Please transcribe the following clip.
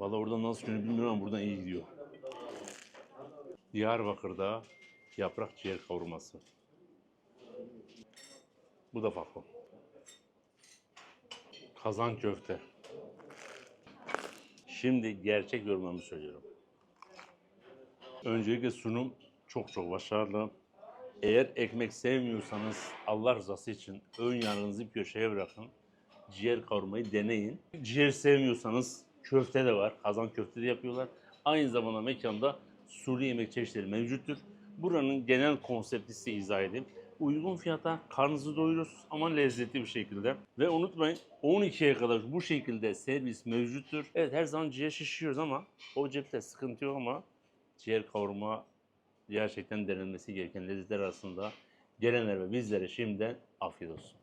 Valla orada nasıl günü bilmiyorum buradan iyi gidiyor. Diyarbakır'da yaprak ciğer kavurması. Bu da farklı. Kazan köfte. Şimdi gerçek yorumlarımı söylüyorum. Öncelikle sunum çok çok başarılı. Eğer ekmek sevmiyorsanız Allah rızası için ön yargınızı bir köşeye bırakın. Ciğer kavurmayı deneyin. Ciğer sevmiyorsanız köfte de var. Kazan köfte de yapıyorlar. Aynı zamanda mekanda sulu yemek çeşitleri mevcuttur. Buranın genel konsepti size izah edeyim. Uygun fiyata karnınızı doyurursunuz ama lezzetli bir şekilde. Ve unutmayın 12'ye kadar bu şekilde servis mevcuttur. Evet her zaman ciğer şişiyoruz ama o cepte sıkıntı yok ama ciğer kavurma gerçekten denenmesi gereken lezzetler arasında gelenler ve bizlere şimdiden afiyet olsun.